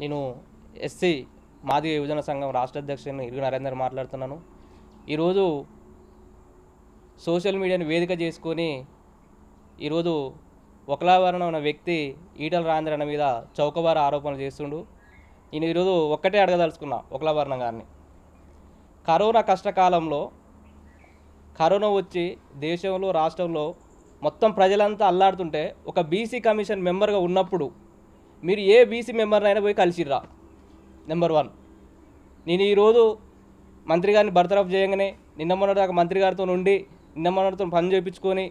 నేను ఎస్సీ మాదిగ యువజన సంఘం రాష్ట్ర అధ్యక్షుని ఇరుగు నరేందర్ మాట్లాడుతున్నాను. ఈరోజు సోషల్ మీడియాను వేదిక చేసుకొని ఈరోజు ఒకలావరణ ఉన్న వ్యక్తి ఈటల రాజేంద్ర అన్న మీద చౌకబార ఆరోపణలు చేస్తుండు. నేను ఈరోజు ఒక్కటే అడగదలుచుకున్నా ఒకలావరణ గారిని. కరోనా కష్టకాలంలో కరోనా వచ్చి దేశంలో రాష్ట్రంలో మొత్తం ప్రజలంతా అల్లాడుతుంటే ఒక బీసీ కమిషన్ మెంబర్గా ఉన్నప్పుడు మీరు ఏ బీసీ మెంబర్నైనా పోయి కలిసిర్రా. నెంబర్ వన్ నేను ఈరోజు మంత్రి గారిని బర్తరఫ్ చేయగానే నిన్న మొన్నటిదాకా మంత్రి గారితో ఉండి నిన్న మొన్నటితో పని చేయించుకొని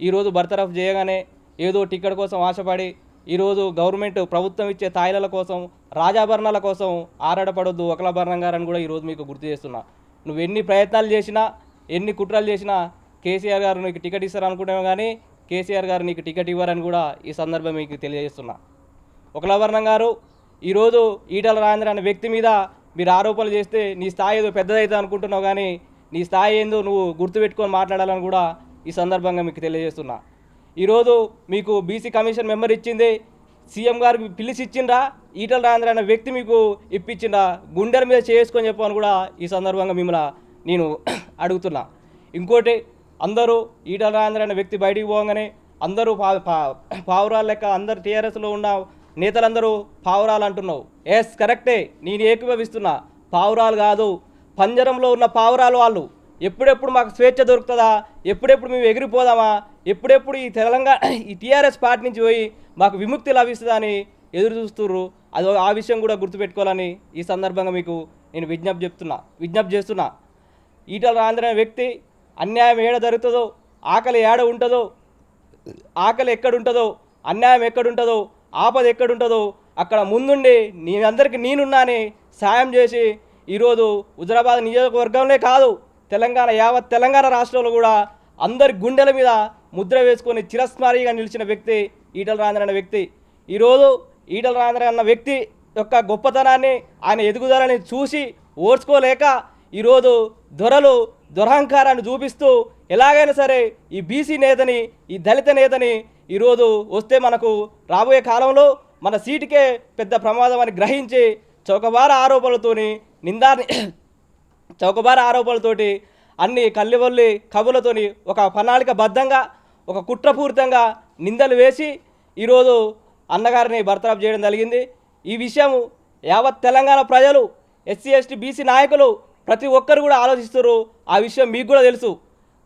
ఈరోజు బర్తరఫ్ చేయగానే ఏదో టికెట్ కోసం ఆశపడి ఈరోజు గవర్నమెంట్ ప్రభుత్వం ఇచ్చే తాయిలల కోసం రాజాభరణాల కోసం ఆరాటపడొద్దు ఒకలాభరణం గారని కూడా ఈరోజు మీకు గుర్తు చేస్తున్నా. నువ్వు ఎన్ని ప్రయత్నాలు చేసినా ఎన్ని కుట్రలు చేసినా కేసీఆర్ గారు నీకు టికెట్ ఇస్తారు కానీ కేసీఆర్ గారు నీకు టికెట్ ఇవ్వరని కూడా ఈ సందర్భం మీకు తెలియజేస్తున్నా. ఒకలవర్ణం గారు ఈరోజు ఈటల రాజేంద్ర అనే వ్యక్తి మీద మీరు ఆరోపణలు చేస్తే నీ స్థాయి ఏదో పెద్దదైతే అనుకుంటున్నావు కానీ నీ స్థాయి ఏందో నువ్వు గుర్తుపెట్టుకొని మాట్లాడాలని కూడా ఈ సందర్భంగా మీకు తెలియజేస్తున్నా. ఈరోజు మీకు బీసీ కమిషన్ మెంబర్ ఇచ్చింది సీఎం గారికి పిలిచి ఇచ్చిండ్రా ఈటల రాజేంద్ర అనే వ్యక్తి మీకు ఇప్పించిండ్రా గుండెల మీద చేసుకొని చెప్పని కూడా ఈ సందర్భంగా మిమ్మల్ని నేను అడుగుతున్నా. ఇంకోటి అందరూ ఈటల రాజేంద్ర అనే వ్యక్తి బయటికి పోగానే అందరూ పా పా- పావురాలు లెక్క అందరు టీఆర్ఎస్లో ఉన్న నేతలందరూ పావురాలు అంటున్నావు ఎస్ కరెక్టే. నేను ఏకీభవిస్తున్నా. పావురాలు కాదు పంజరంలో ఉన్న పావురాలు వాళ్ళు. ఎప్పుడెప్పుడు మాకు స్వేచ్ఛ దొరుకుతుందా? ఎప్పుడెప్పుడు మేము ఎగిరిపోదామా? ఎప్పుడెప్పుడు ఈ తెలంగాణ ఈ టీఆర్ఎస్ పార్టీ నుంచి పోయి మాకు విముక్తి లభిస్తుందా అని ఎదురు చూస్తుర్రు. అది ఆ విషయం కూడా గుర్తుపెట్టుకోవాలని ఈ సందర్భంగా మీకు నేను విజ్ఞప్తి చెప్తున్నా. విజ్ఞప్తి చేస్తున్నా. ఈటల రాజేంద్ర వ్యక్తి అన్యాయం ఏడ జరుగుతుందో ఆకలి ఏడ ఉంటుందో ఆకలి ఎక్కడుంటుందో అన్యాయం ఎక్కడుంటుందో ఆపద ఎక్కడుంటుందో అక్కడ ముందుండి నీ అందరికీ నేనున్నానే సాయం చేసి ఈరోజు హుజరాబాద్ నియోజకవర్గంలో కాదు తెలంగాణ యావత్ తెలంగాణ రాష్ట్రంలో కూడా అందరి గుండెల మీద ముద్ర వేసుకొని చిరస్మారిగా నిలిచిన వ్యక్తి ఈటల రాజేంద్ర అనే వ్యక్తి. ఈరోజు ఈటల రాజేంద్ర అన్న వ్యక్తి యొక్క గొప్పతనాన్ని ఆయన ఎదుగుదలని చూసి ఓర్చుకోలేక ఈరోజు దొరలు దురహంకారాన్ని చూపిస్తూ ఎలాగైనా సరే ఈ బీసీ నేతని ఈ దళిత నేతని ఈరోజు వస్తే మనకు రాబోయే కాలంలో మన సీటుకే పెద్ద ప్రమాదం అని గ్రహించి చౌకబార ఆరోపణలతోని నిందా చౌకబార ఆరోపణలతోటి అన్ని కల్లివల్లి కబులతోని ఒక ప్రణాళిక బద్ధంగా ఒక కుట్రపూరితంగా నిందలు వేసి ఈరోజు అన్నగారిని బర్తరఫ్ చేయడం జరిగింది. ఈ విషయం యావత్ తెలంగాణ ప్రజలు ఎస్సీ ఎస్టీ బీసీ నాయకులు ప్రతి ఒక్కరు కూడా ఆలోచిస్తారు ఆ విషయం మీకు కూడా తెలుసు.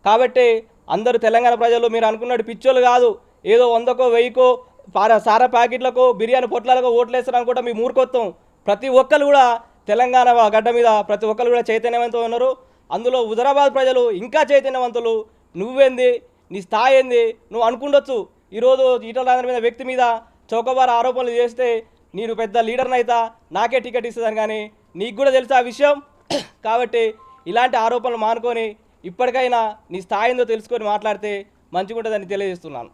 కాబట్టి అందరూ తెలంగాణ ప్రజలు మీరు అనుకున్నట్టు పిచ్చోళ్ళు కాదు. ఏదో వందకో వెయ్యికో పార సారా ప్యాకెట్లకో బిర్యానీ పొట్లాలకో ఓట్లేస్తారు అనుకుంటా మీ మూర్ఖత్వం ప్రతి ఒక్కరు కూడా తెలంగాణ గడ్డ మీద ప్రతి ఒక్కరు కూడా చైతన్యవంతులు ఉన్నారు. అందులో హుజరాబాద్ ప్రజలు ఇంకా చైతన్యవంతులు. నువ్వేంది? నీ స్థాయి ఏంది? నువ్వు అనుకుండొచ్చు. ఈరోజు ఈటల రాజేంద్ర మీద వ్యక్తి మీద చౌకబార ఆరోపణలు చేస్తే నేను పెద్ద లీడర్ని అయితా నాకే టికెట్ ఇస్తుందని కానీ నీకు కూడా తెలుసు ఆ విషయం? కాబట్టి ఇలాంటి ఆరోపణలు మానుకొని ఇప్పటికైనా నీ స్థాయి ఏందో తెలుసుకొని మాట్లాడితే మంచిగా ఉంటుందని తెలియజేస్తున్నాను.